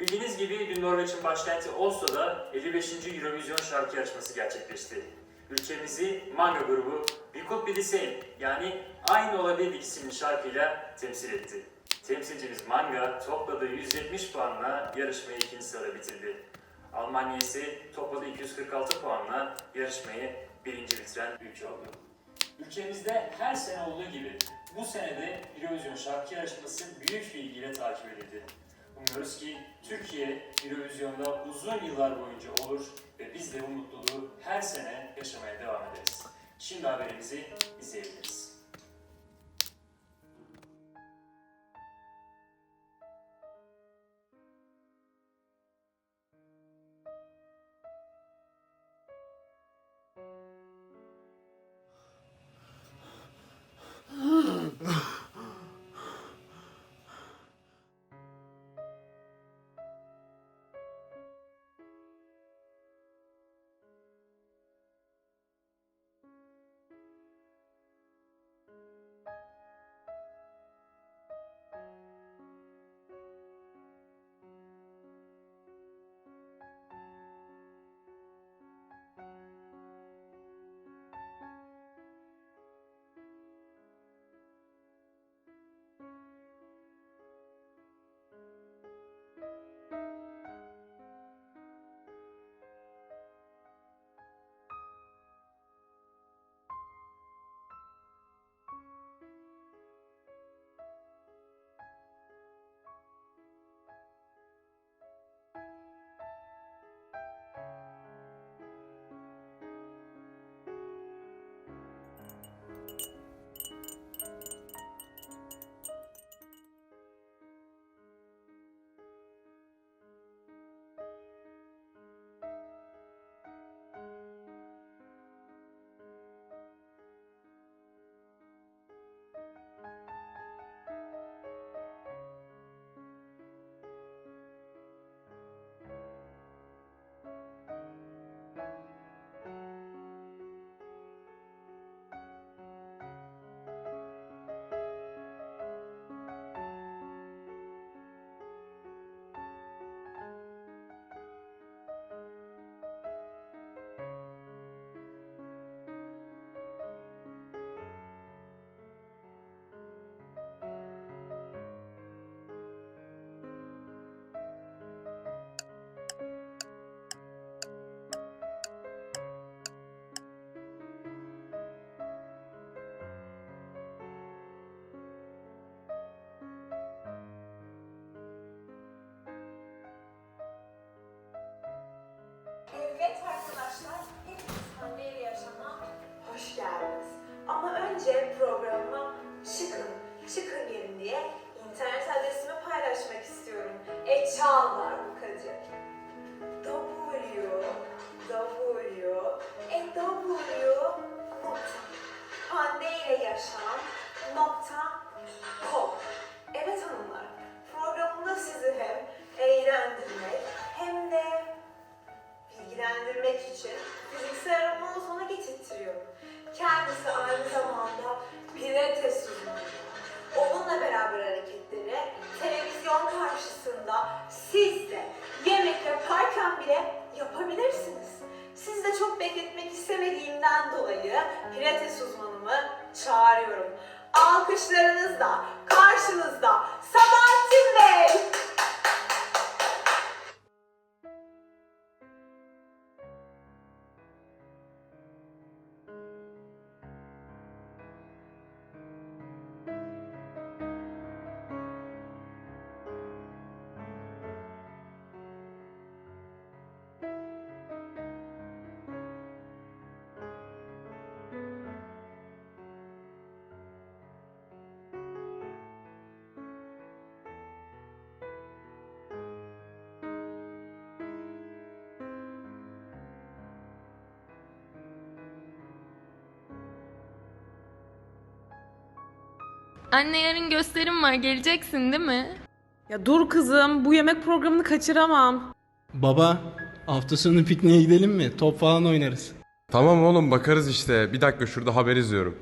Bildiğiniz gibi dün Norveç'in başkenti Oslo'da 55. Eurovision şarkı yarışması gerçekleşti. Ülkemizi manga grubu The Same yani Aynı Olabildik isimli şarkıyla temsil etti. Temsilcimiz Manga topladığı 170 puanla yarışmayı ikinci sırada bitirdi. Almanya ise topladığı 246 puanla yarışmayı birinci bitiren ülke oldu. Ülkemizde her sene olduğu gibi bu senede Eurovision şarkı yarışması büyük bir ilgiyle takip edildi. Umuyoruz ki Türkiye Eurovision'da uzun yıllar boyunca olur ve biz de bu mutluluğu her sene yaşamaya devam ederiz. Şimdi haberimizi izleyebiliriz. İle Yaşam nokta com. Evet hanımlar, programımda sizi hem eğlendirmek hem de bilgilendirmek için fiziksel arama uzmanı getirtiyorum. Kendisi aynı zamanda pilates uzmanı. Onunla beraber hareketleri televizyon karşısında siz de yemek yaparken bile yapabilirsiniz. Sizi de çok bekletmek istemediğimden dolayı pilates uzmanımı çağırıyorum. Alkışlarınızla karşınızda Sabahattin Bey. Anne yarın gösterim var geleceksin değil mi? Ya dur kızım, bu yemek programını kaçıramam. Baba, hafta sonu pikniğe gidelim mi? Top falan oynarız. Tamam oğlum bakarız işte. Bir dakika şurada haber izliyorum.